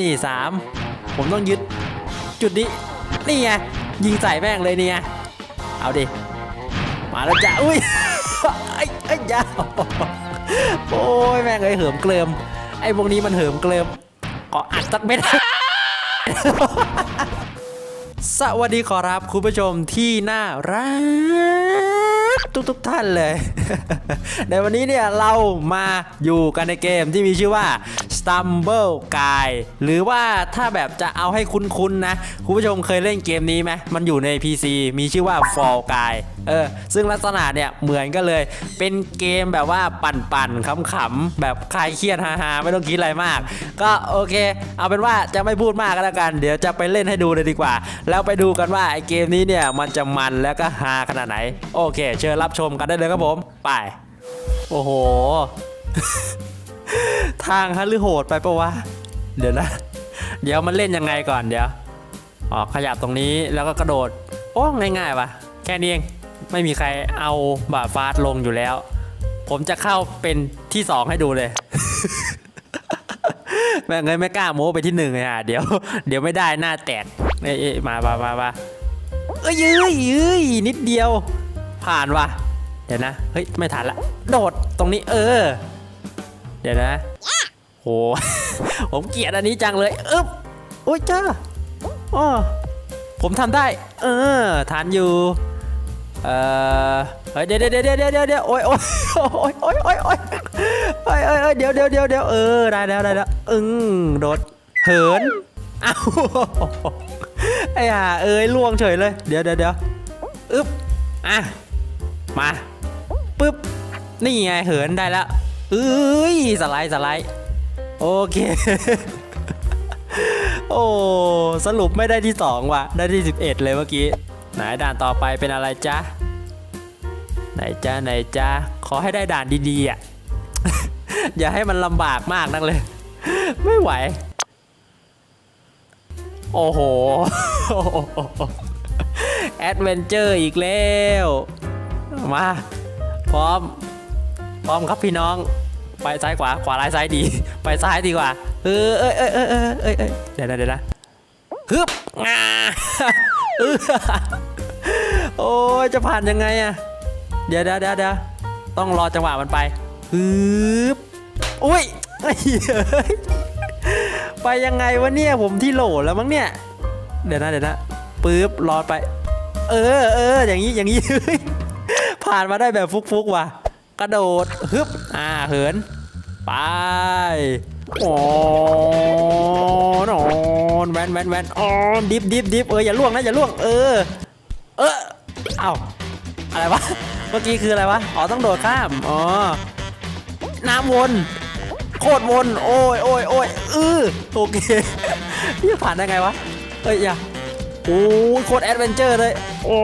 นี่สามผมต้องยึดจุดนี้ นี่ไงยิงใส่แม่งเลยเนี่ยเอาดิ มาแล้วจ้ะอุ้ยไอ้ไอ้ยาโอ้ยแม่งเอ้ยเหิมเกลิม ไอ้พวกนี้มันเหิมเกลิมขออัดสักเม็ดสวัสดีขอรับคุณผู้ชมที่น่ารักทุกทุกๆท่านเลย ในวันนี้เนี่ยเรามาอยู่กันในเกมที่มีชื่อว่า Stumble Guy หรือว่าถ้าแบบจะเอาให้คุ้นๆนะ คุณผู้ชมเคยเล่นเกมนี้ไหมมันอยู่ใน PC มีชื่อว่า Fall Guy เออซึ่งลักษณะเนี่ยเหมือนกันเลย เป็นเกมแบบว่าปั่นๆขำๆแบบคลายเครียดฮาๆไม่ต้องคิดอะไรมาก ก็โอเค เอาเป็นว่าจะไม่พูดมากก็แล้วกัน เดี๋ยวจะไปเล่นให้ดูเลยดีกว่า แล้วไปดูกันว่าไอเกมนี้เนี่ยมันจะมันแล้วก็ฮาขนาดไหน โอเค เชิญรับชมกันได้เลยครับผม ไป โอ้โห ทางฮะหรือโหดไปปะวะ เดี๋ยวนะ เดี๋ยวมันเล่นยังไงก่อนเดี๋ยวอ๋อขยับตรงนี้แล้วก็กระโดด โอ้ง่ายๆปะแค่นี้เองไม่มีใครเอาบาฟาสลงอยู่แล้ว ผมจะเข้าเป็นที่สองให้ดูเลยแม่งเงยไม่กล้าโม้ไปที่หนึ่งเลยอะเดี๋ยว เดี๋ยวไม่ได้หน้าแตกเอ้ยมามามามาเอ้ยเอ้ยเอ้ยนิดเดียว ผ่านว่ะ เดี๋ยวนะ เฮ้ย ไม่ทันละ โดดตรงนี้เออ ดี๋ยวนะโห ผมเกลียดอันนี้จังเลยอึ๊บโอ้ยจ้าอ๋อผมทำได้ เออทานอยู่ เออเฮ้ยเดี๋ยวเดี๋ยวเดี๋ยวเดี๋ยวเดี๋ยวเดี๋ยวโอ้ยโอ้ยโอ้ยโอ้ยโอ้ยโอ้ยโอ้ยโอ้ยเดี๋ยวเดี๋ยวเดี๋ยวเดี๋ยวเออได้แล้วได้แล้วอึ้งโดดเหินอ้าวไอ้ห่าเอ้ยล่วงเฉยเลย เดี๋ยวเดี๋ยวเดี๋ยวอึ๊บอะมาปึ๊บนี่ไงเหินได้แล้ว เอ้ยสไลด์สไลด์โอเค โอ้สรุปไม่ได้ที่สองว่ะ ได้ที่ 11 เลยเมื่อกี้ ไหนด่านต่อไปเป็นอะไรจ๊ะ ไหนจ๊ะ ไหนจ๊ะ ขอให้ได้ด่านดีๆอะ อย่าให้มันลำบากมากนักเลย ไม่ไหว โอ้โห แอดเวนเจอร์อีกแล้ว มา พร้อม พร้อมครับพี่น้อง ไปซ้ายขวาขวาร้ายซ้ายดี ไปซ้ายดีกว่า เออเอยเอยเอยเอยเอยเอยเดี๋ยวนะเดี๋ยวนะฮึบงาโอ้ยจะผ่านยังไงอะเดี๋ยวเดี๋ยวเดี๋ยวเดี๋ยต้องรอจังหวะมันไปฮึบอุ้ยไปยังไงวะเนี่ยผมที่โหลแล้วมั้งเนี่ย เดี๋ยวนะเดี๋ยวนะปึ๊บรอไป เออเอออย่างนี้อย่างนี้ผ่านมาได้แบบฟุกๆว่ะ กระโดดฮึบอ่าเหิน ไปโอ้นอนแวนแวนแวนอ๋อดิฟดิฟดิฟเอออย่าล่วงนะอย่าล่วง เออ เออเอ้าอะไรวะเมื่อกี้คืออะไรวะอ๋อต้องโดดข้ามอ๋อน้ำวนโคตรวนโอ้ยโอ้ยโอ้ยเออโอเคนี่ผ่านได้ไงวะเอ้ยอย่าโอ้โคตรแอดเวนเจอร์เลยโอ้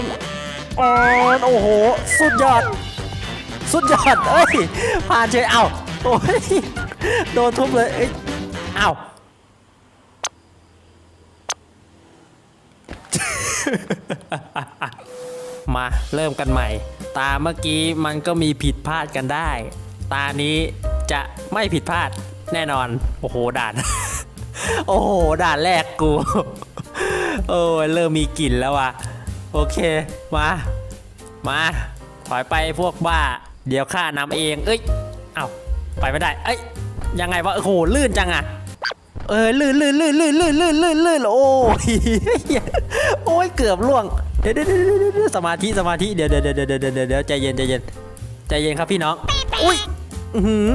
ยโอ้ยโอ้โห สุดยอด สุดยอดเอ้ยผ่านเฉยเอ้าโอ้ยโดนทุบเลยเอ้ยเอ้ามาเริ่มกันใหม่ ตาเมื่อกี้มันก็มีผิดพลาดกันได้ ตานี้จะไม่ผิดพลาดแน่นอน โอ้โหด่าน โอ้โหด่านแรกกู โอ้ยเริ่มมีกลิ่นแล้วว่ะ โอเค มา มา ถอยไปพวกบ้า เดี๋ยวข้านำเอง เอ้ย เอ้าไปไม่ได้ เอ้ย ยังไงวะ โอ้โห ลื่นจังอะเออลื่นลื่นลื่นลื่นลื่นลื่นลื่นลื่นโอ้ยโอ้ย เกือบล่วง เดี๋ยวเดี๋ยวเดี๋ยวสมาธิ สมาธิ เดี๋ยวเดี๋ยวเดี๋ยวเดี๋ยวเดี๋ยวใจเย็นใจเย็น ใจเย็นครับพี่น้อง อุ้ย อือหือ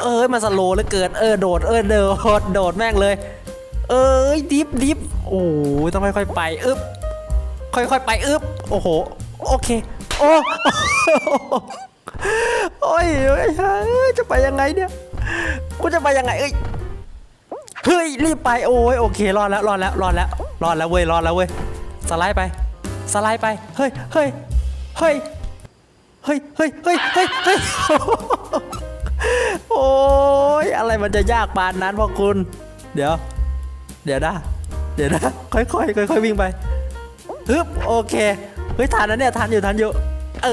เอ้ยมาสโลว์เหลือเกิน เออ โดด เออ โดด โดดแม่งเลย เอ้ย ดิฟดิฟโอ้ยต้องค่อยๆไป อึ๊บ ค่อยๆไป อึ๊บ โอ้โห โอเค โอ้โอ้ยจะไปยังไงเนี่ย กูจะไปยังไงเอ้ย เฮ้ย รีบไป โอ้ย โอเค รอดแล้ว รอดแล้ว รอดแล้ว รอดแล้วเว้ย รอดแล้วเว้ย สไลด์ไป สไลด์ไป เฮ้ย เฮ้ย เฮ้ย เฮ้ย เฮ้ย เฮ้ย เฮ้ย เฮ้ย โอ้ย อะไรมันจะยากปานนั้นพ่อคุณ เดี๋ยว เดี๋ยวนะ เดี๋ยวนะ ค่อยๆ ค่อยๆ วิ่งไปฮึบโอเค เฮ้ยทันนะเนี่ยทันอยู่ทันอยู่ เอ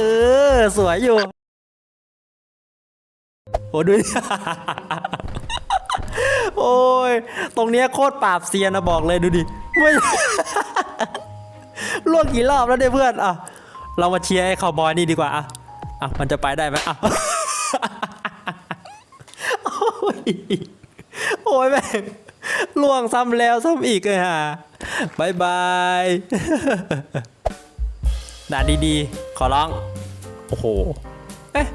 อ สวยอยู่โอ้ดูดิโอ้ย ตรงเนี้ยโคตรปราบเซียนนะบอกเลยดูดิไม่ล่วงกี่รอบแล้วเนี่ยเพื่อนอะเรามาเชียร์ไอ้คาวบอยนี่ดีกว่าอะอะมันจะไปได้ไหมอะโอ้ยโอ้ยแม่ล่วงซ้ำแล้วซ้ำอีกเลยฮะบายบาย ด่าดีๆ ขอร้อง โอ้โห เอ๊ะ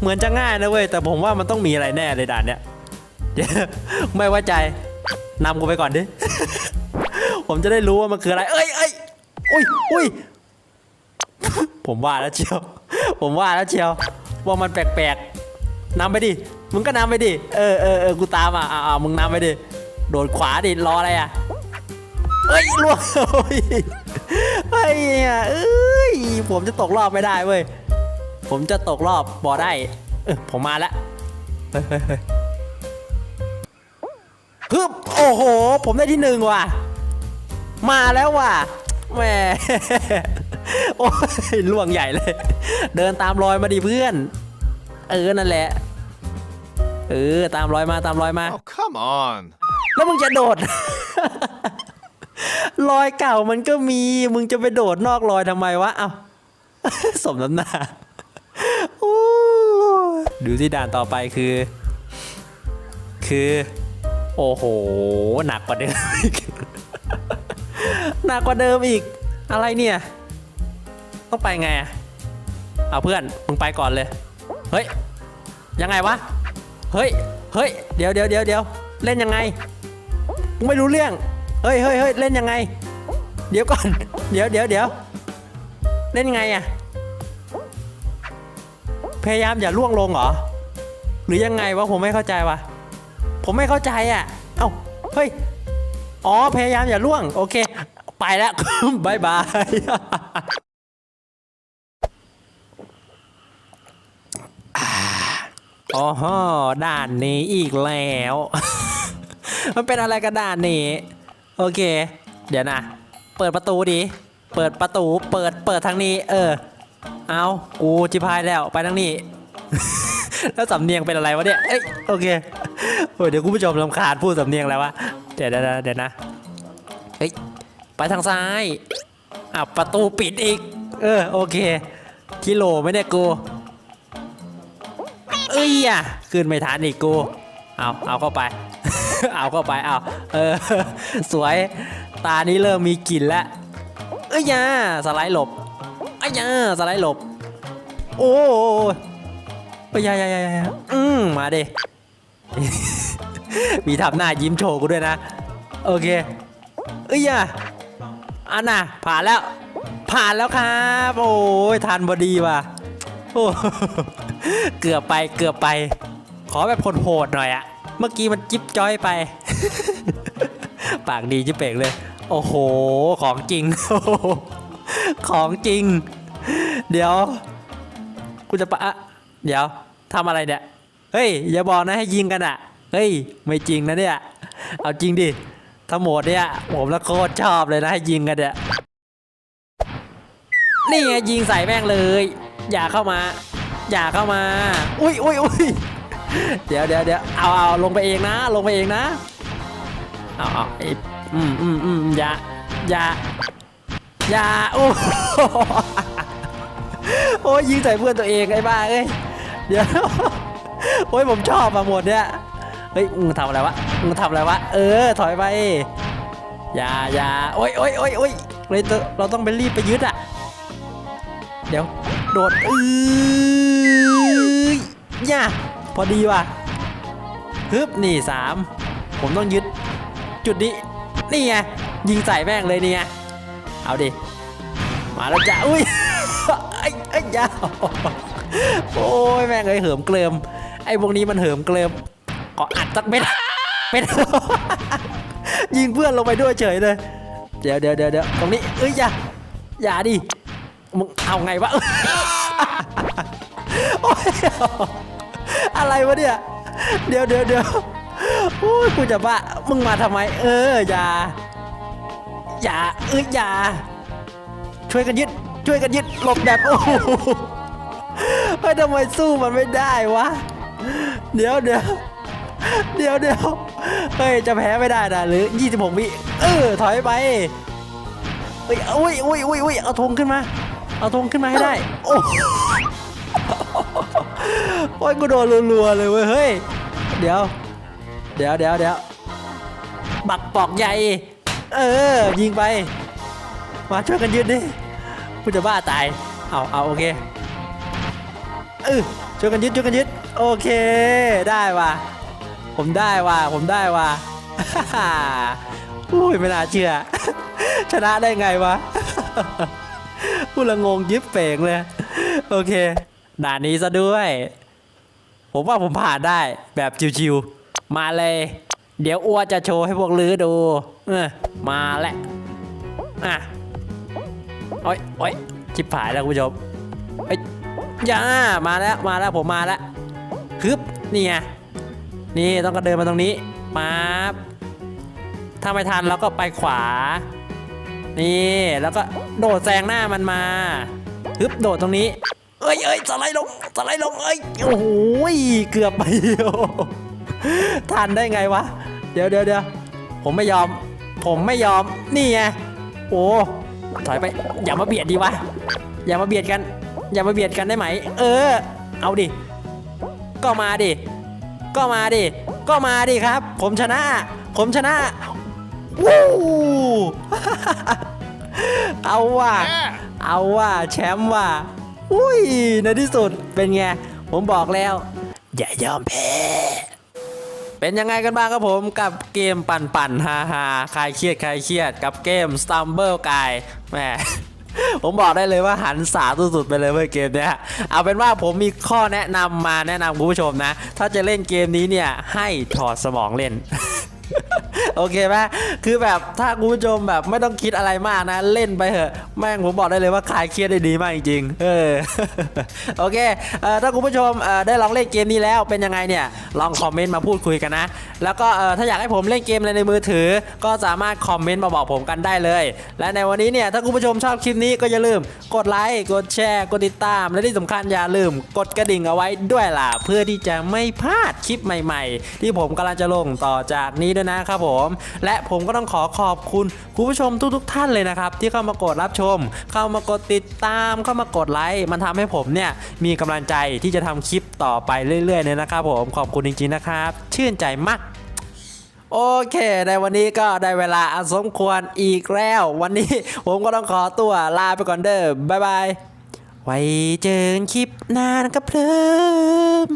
เหมือนจะง่ายนะเว้ย แต่ผมว่ามันต้องมีอะไรแน่เลยด่านเนี้ย ไม่ไว้ใจ นำกูไปก่อนดิ ผมจะได้รู้ว่ามันคืออะไร เอ้ยเอ้ยอุ้ยอุ้ยผมว่าแล้วเชียว ผมว่าแล้วเชียว ว่ามันแปลกๆนำไปดิ มึงก็นำไปดิ เออเออเออกูตามอะอ่ามึงนำไปดิ โดดขวาดิ รออะไรอะ เอ้ยล่วง ไอ้เหี้ยเอ้ยผมจะตกรอบไม่ได้เว้ย ผมจะตกรอบบอได้เออผมมาแล้วเฮ้ยเฮ้ยเฮ้ยฮึบโอ้โห ผมได้ที่หนึ่งว่ะ มาแล้วว่ะแหมโอ้ยล่วงใหญ่เลย เดินตามรอยมาดิเพื่อน เออ นั่นแหละ เออ ตามรอยมาตามรอยมา Oh, come on. แล้วมึงจะโดด รอยเก่ามันก็มี มึงจะไปโดดนอกรอยทำไมวะ เอ้าสมน้ำหน้าดูที่ด่านต่อไปคือ คือ โอ้โห หนักกว่าเดิมอีก หนักกว่าเดิมอีก อะไรเนี่ย ต้องไปไงอะเอาเพื่อน มึงไปก่อนเลย เฮ้ย ยังไงวะ เฮ้ย เฮ้ย เดี๋ยวเดี๋ยวเดี๋ยวเดี๋ยวเล่นยังไง ไม่รู้เรื่อง เฮ้ยเฮ้ยเฮ้ยเล่นยังไง เดี๋ยวก่อน เดี๋ยวเดี๋ยวเดี๋ยวเล่นยังไงอะพยายามอย่าล่วงลงเหรอ หรือยังไงวะผมไม่เข้าใจวะผมไม่เข้าใจอะ เอ้า เฮ้ย อ๋อ พยายามอย่าล่วง โอเค ไปแล้วบายบาย โอ๋อฮะด่านนี้อีกแล้ว มันเป็นอะไรกันด่านนี้ โอเค เดี๋ยวนะ เปิดประตูดิเปิดประตู เปิด เปิดทางนี้ เออ เอากูจิพายแล้ว ไปทางนี้ แล้วสำเนียงเป็นอะไรวะเนี่ย เอ้ย โอเคโอ้ยเดี๋ยวคุณผู้ชมลำคาญพูดสำเนียงแล้ววะ เดี๋ยวเดี๋ยวเดี๋ยวเดี๋ยวนะ เฮ้ย ไปทางซ้าย อะ ประตูปิดอีก เออ โอเค กิโลไม่ได้กู เอ้ยอะขึ้นไม่ทันอีกกู เอา เอาเข้าไป เอาเข้าไปเอาเออสวยตานี้เริ่มมีกลิ่นแล้วเอ้ยยาสไลด์หลบเอ้ยยาสไลด์หลบ โอ้ยเอ้ยยายายายอืมมาดิมีทำหน้ายิ้มโชว์กูด้วยนะ โอเคเอ้ยยาอันน่ะผ่านแล้ว ผ่านแล้วครับ โอ้ยทันพอดีว่ะโอ้เกือบไปเกือบไป ขอแบบโหดๆหน่อยอะเมื่อกี้มันจิ๊บจ้อยไป ปากดีจิ๊บเป่งเลย โอ้โห ของจริง ของจริง เดี๋ยวกูจะปะเดี๋ยวทำอะไรเนี่ย เฮ้ย อย่าบอกนะให้ยิงกันอะเฮ้ย ไม่จริงนะเนี่ย เอาจริงดิถ้าโหมดเนี่ยผมละโคตรชอบเลยนะให้ยิงกันเนี่ยนี่ไงยิงใส่แม่งเลย อย่าเข้ามา อย่าเข้ามา อุ้ยอุ้ยอุ้ย เดี๋ยวเดี๋ยวเดี๋ยวเอาเอาลงไปเองนะ ลงไปเองนะ เอาเอาไอ้อืมอืมอืมอย่าอย่าอย่าโอ้โอ้ยยิงใส่เพื่อนตัวเองไอ้บ้าเอ้ยเดี๋ยวโอ้ยผมชอบมาหมดเนี่ยเฮ้ยมึงทำอะไรวะมึงทำอะไรวะเออถอยไปอย่าอย่าโอ้ยโอ้ยโอ้ยโอ้ยเลยเตเราต้องไปรีบไปยึดอะเดี๋ยวโดดเอ้ยย่า พอดีว่ะฮึบนี่สามผมต้องยึดจุดนี้นี่ไงยิงใส่แม่งเลยนี่ไงเอาดิมาแล้วจ้ะอุ้ยไอ้ไอ้ยาโอ้ยแม่งเลยเหิมเกลิมไอ้พวกนี้มันเหิมเกลิมก็อัดสักเม็ดเม็ดยิงเพื่อนลงไปด้วยเฉยเลยเดี๋ยวเดี๋ยวเดี๋ยวเดี๋ยวตรงนี้เอ้ยอย่าอย่าดิมึงเอาไงวะโอ๊ย อะไรวะเนี่ย เดี๋ยวเดี๋ยวเดี๋ยวโอ้ยกูจะบ้ามึงมาทำไม เอออย่าอย่าเอ้ยอย่า ช่วยกันยึด ช่วยกันยึดหลบแบบโอ้โหเฮ้ยทำไมสู้มันไม่ได้วะ เดี๋ยวเดี๋ยวเดี๋ยวเดี๋ยวเฮ้ยจะแพ้ไม่ได้นะหรือ 26วิเออถอยไปเอ้ยอุ้ยอุ้ยอุ้ยอุ้ยเอาธงขึ้นมา เอาธงขึ้นมาให้ได้ โอ้ โอ้ยกูโดนรัวๆเลยเว้ยเฮ้ย เดี๋ยว เดี๋ยวเดี๋ยวเดี๋ยวบักปอกใหญ่ เออ ยิงไป มาช่วยกันยืนดิกูจะบ้าตาย เอาเอาโอเคเออช่วยกันยึดช่วยกันยึด โอเค ได้ว่ะ ผมได้ว่ะ ผมได้ว่ะอุ้ยไม่น่าเชื่อ ชนะได้ไงวะพูดละงงยิบเป่งเลย โอเค ด่านนี้ซะด้วย ผมว่าผมผ่านได้แบบชิวๆมาเลย เดี๋ยวอ้วจะโชว์ให้พวกลือดูเออมาแหละอะโอ้ยโอ้ยชิบหายแล้วคุณผู้ชมเอ้ยอย่ามาแล้วมาแล้วผมมาแล้วฮึบนี่ไงนี่ต้องกระเดินมาตรงนี้ปั๊บถ้าไม่ทันเราก็ไปขวา นี่แล้วก็โดดแซงหน้ามันมาฮึบโดดตรงนี้ เอ้ยเอ้ยสไลด์ลงสไลด์ลงเอ้ยโอ้โหเกือบไปทันได้ไงวะ เดี๋ยวเดี๋ยวเดี๋ยวผมไม่ยอม ผมไม่ยอมนี่ไงโอ้ถอยไปอย่ามาเบียดดีวะอย่ามาเบียดกัน อย่ามาเบียดกันได้ไหม เออ เอาดิ ก็มาดิ ก็มาดิ ก็มาดิครับ ผมชนะ ผมชนะวู้เอาว่ะ เอาว่ะแชมป์ว่ะ อุ้ยในที่สุดเป็นไง ผมบอกแล้ว อย่ายอมแพ้เป็นยังไงกันบ้างครับผมกับเกมปั่นปั่นๆฮาฮาคลายเครียดคลายเครียดกับเกม Stumble Guy แหมผมบอกได้เลยว่าหันสาสุดๆไปเลยเว้ยเกมเนี้ยเอาเป็นว่าผมมีข้อแนะนำมาแนะนำคุณผู้ชมนะ ถ้าจะเล่นเกมนี้เนี่ยให้ถอดสมองเล่น โอเคไหมคือแบบถ้าคุณผู้ชมแบบไม่ต้องคิดอะไรมากนะ เล่นไปเถอะ แม่งผมบอกได้เลยว่าคลายเครียดได้ดีมากจริงเออโอเคเอ่อถ้าคุณผู้ชมเอ่อได้ลองเล่นเกมนี้แล้วเป็นยังไงเนี่ยลองคอมเมนต์มาพูดคุยกันนะ แล้วก็เอ่อถ้าอยากให้ผมเล่นเกมอะไรในมือถือ ก็สามารถคอมเมนต์มาบอกผมกันได้เลย และในวันนี้เนี่ยถ้าคุณผู้ชมชอบคลิปนี้ก็อย่าลืมกดไลค์กดแชร์ กดติดตาม และที่สำคัญอย่าลืมกดกระดิ่งเอาไว้ด้วยล่ะเพื่อที่จะไม่พลาดคลิปใหม่ ๆ ที่ผมกำลังจะลงต่อจากนี้ด้วยนะครับผมและผมก็ต้องขอขอบคุณคุณผู้ชมทุกๆท่านเลยนะครับ ที่เข้ามากดรับชม เข้ามากดติดตามเข้ามากดไลค์มันทำให้ผมเนี่ยมีกำลังใจที่จะทำคลิปต่อไปเรื่อยๆเลยนะครับผมขอบคุณจริงๆนะครับ ชื่นใจมากโอเค ในวันนี้ก็ได้เวลาอันสมควรอีกแล้ว วันนี้ผมก็ต้องขอตัวลาไปก่อนเด้อบ๊ายบาย ไว้เจอกันคลิปหน้านะครับเพิ่ม